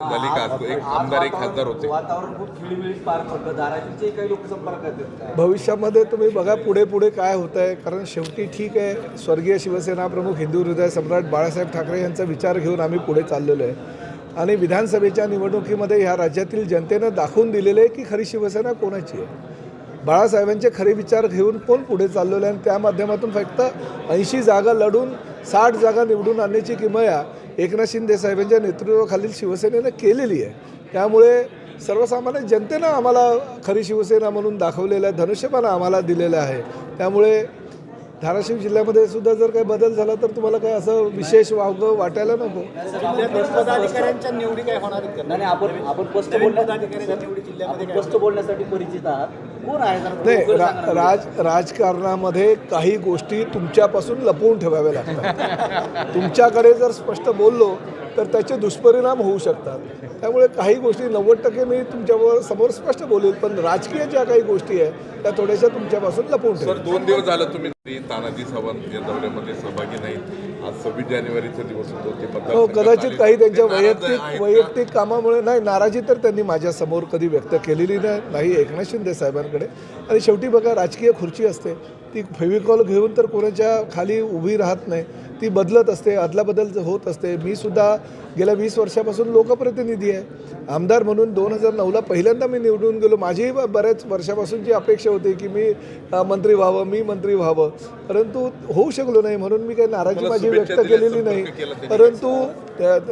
झाली का आज एक आमदार एक खासदार होते. वातावरण खूप खिळीमिळीत पार पडतं धाराशिवचे काही लोक काय भविष्यामध्ये तुम्ही बघा पुढे पुढे काय होत आहे कारण शेवटी ठीक आहे स्वर्गीय शिवसेना प्रमुख हिंदू हृदय सम्राट बाळासाहेब ठाकरे यांचा विचार घेऊन आम्ही पुढे चाललेलो आहे. आणि विधानसभेच्या निवडणुकीमध्ये ह्या राज्यातील जनतेनं दाखवून दिलेलं आहे की खरी शिवसेना कोणाची आहे. बाळासाहेबांचे खरे विचार घेऊन कोण पुढे चाललेलं आहे आणि त्या माध्यमातून फक्त ऐंशी जागा लढून साठ जागा निवडून आणण्याची किमया एकनाथ शिंदे साहेबांच्या नेतृत्वाखालील शिवसेनेनं केलेली आहे. त्यामुळे सर्वसामान्य जनतेनं आम्हाला खरी शिवसेना म्हणून दाखवलेलं आहे धनुष्यबाण आम्हाला दिलेलं आहे. त्यामुळे धाराशिव जिल्ह्यामध्ये सुद्धा जर काही बदल झाला तर तुम्हाला काय असं विशेष वावगं वाटायला नको. पदाधिकाऱ्यांच्या निवडी काय होणार आपण स्पष्ट बोलण्यासाठी परिचित आहात. नाही रा. राज राजकारणामध्ये काही गोष्टी तुमच्यापासून लपवून ठेवाव्या लागतात तुमच्याकडे जर स्पष्ट बोललो तर त्याचे दुष्परिणाम होऊ शकतात त्यामुळे काही गोष्टी नव्वद टक्के मी तुमच्यावर समोर स्पष्ट बोलेल पण राजकीय ज्या काही गोष्टी आहेत त्या थोड्याशा तुमच्यापासून लपवून सर ठेवा दोन दिवस झालं तुम्ही तानाजी सावंत या दौऱ्यामध्ये सहभागी नाहीत आज सव्वीस जानेवारीचा दिवस होतो ते हो कदाचित आले. काही त्यांच्या वैयक्तिक? वैयक्तिक कामामुळे नाही नाराजी तर त्यांनी माझ्यासमोर कधी व्यक्त केलेली नाही नाही एकनाथ शिंदे सरकारकडे आणि शेवटी बघा राजकीय खुर्ची असते. ती फेविकॉल घेऊन तर कोणाच्या खाली उभी राहत नाही. ती बदलत असते अदलाबदल होत असते. मी सुद्धा गेल्या वीस वर्षापासून लोकप्रतिनिधी आहे. आमदार म्हणून दोन हजार नऊला पहिल्यांदा मी निवडून गेलो. माझीही बऱ्याच वर्षापासूनची अपेक्षा होती की मी मंत्री व्हावं मी मंत्री व्हावं. परंतु होऊ शकलो नाही म्हणून मी काही नाराजी माझी व्यक्त केलेली नाही. परंतु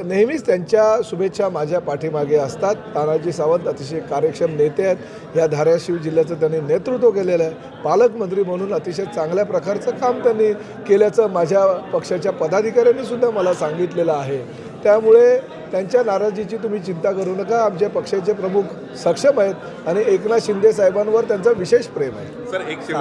नेहमीच त्यांच्या शुभेच्छा माझ्या पाठीमागे असतात. तानाजी सावंत अतिशय कार्यक्षम नेते आहेत. या धाराशिव जिल्ह्याचं त्यांनी नेतृत्व केलेलं आहे. पालकमंत्री म्हणून अतिशय चांगल्या प्रकारचं काम त्यांनी केल्याचं माझ्या पक्षाच्या पदाधिकाऱ्यांनी सुद्धा मला सांगितलेलं आहे. त्यामुळे त्यांच्या नाराजीची तुम्ही चिंता करू नका. आमच्या पक्षाचे प्रमुख सक्षम आहेत आणि एकनाथ शिंदे साहेबांवर त्यांचं विशेष प्रेम आहे. सर एक शेवट